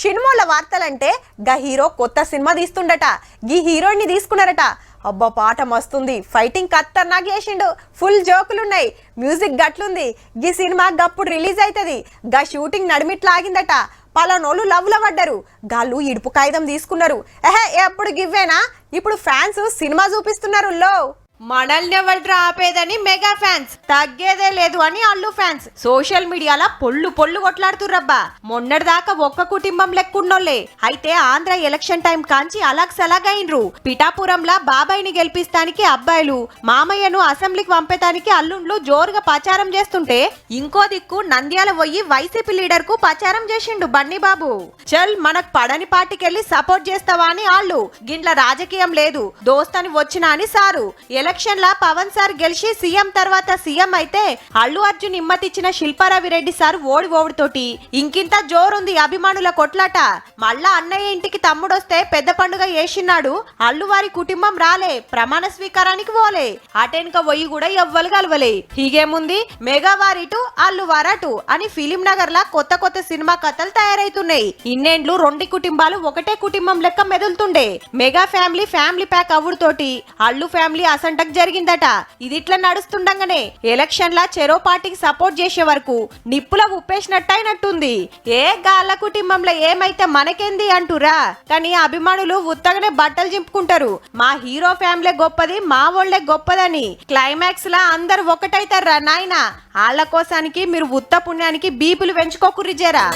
సినిమాల వార్తలంటే గా హీరో కొత్త సినిమా తీస్తుండట. గీ హీరోయిన్ని తీసుకున్నారట. అబ్బా పాట మస్తుంది. ఫైటింగ్ ఖతర్నాక్ చేసిండు ఫుల్ జోకులున్నాయి. మ్యూజిక్ గట్లుంది. గీ సినిమా గప్పుడు రిలీజ్ అవుతుంది గా షూటింగ్ నడిమిట్లాగిందట పలానోళ్ళు లవ్లో పడ్డారు. గాళ్ళు ఇడుపు కాగితం తీసుకున్నారు. ఎహే ఎప్పుడు గివ్వేనా? ఇప్పుడు ఫ్యాన్స్ సినిమా చూపిస్తున్నారు లో. మనల్ని ఎవరు ఆపేదని మెగా ఫ్యాన్స్ తగ్గేదే లేదు అని అల్లు ఫ్యాన్స్. సోషల్ మీడియాలో పొల్లు పొల్లు కొట్లాడుతుర్రబ్బా. మొన్నటిదాకా ఒక్క కుటుంబం లెక్కున్నోళ్ళే అయితే ఆంధ్ర ఎలక్షన్ టైం కాంచి అలాగ్ సలాగైనరు పిఠాపురంలా బాబాయిని గెలిపిస్తానికి అబ్బాయిలు మామయ్యను అసెంబ్లీకి పంపేతానికి అల్లుండ్లు జోరుగా ప్రచారం చేస్తుంటే ఇంకో దిక్కు నంద్యాల పోయి వైసీపీ లీడర్కు ప్రచారం చేసిండు బన్నీ బాబు చల్ మనకు పడని పార్టీకెళ్ళి సపోర్ట్ చేస్తావా అని ఆళ్ళు. గిట్ల రాజకీయం లేదు. దోస్తని వచ్చినా అని సారు. ఎలక్షన్ లా పవన్ సార్ గెలిచి సీఎం తర్వాత సీఎం అయితే అల్లు అర్జున్ ఇమ్మతిచ్చిన శిల్పారావి రెడ్డి సార్ ఓడి ఓడితోటి. ఇంకింత జోరుంది అభిమానుల కొట్లాట. మళ్ళా అన్నయ్య ఇంటికి తమ్ముడొస్తే పెద్ద పండుగ చేసినాడు అల్లు వారి కుటుంబం రాలే ప్రమాణ స్వీకారానికి పోలే. అటెన్క పోయి కూడా ఎవ్వలు కలవలే. హీగేముంది మెగావారిటు అల్లు వారటు అని ఫిలిం నగర్ లా కొత్త కొత్త సినిమా కథలు తయారైతున్నాయి. ఇన్నేండ్లు రెండు కుటుంబాలు ఒకటే కుటుంబం లెక్క మెదులుతుండే. మెగా ఫ్యామిలీ ఫ్యామిలీ ప్యాక్ అవుడుతోటి అల్లు ఫ్యామిలీ అసంటకు జరిగిందట. ఇది ఇట్లా నడుస్తుండగానే ఎలక్షన్ లా చెరో పార్టీకి సపోర్ట్ చేసే వరకు నిప్పుల ఉప్పేసినట్టయినట్టుంది ఏ గాళ్ళ కుటుంబంలో ఏమైతే మనకేంది అంటురా? కానీ అభిమానులు ఉత్తగానే బట్టలు చింపుకుంటారు. మా హీరో ఫ్యామిలీ గొప్పది మా వాళ్ళే గొప్పదని. క్లైమాక్స్ లా అందరు ఒకటైతారా నాయన? వాళ్ళ కోసానికి మీరు ఉత్త పుణ్యానికి బీపులు పెంచుకోకుర్రిజేరా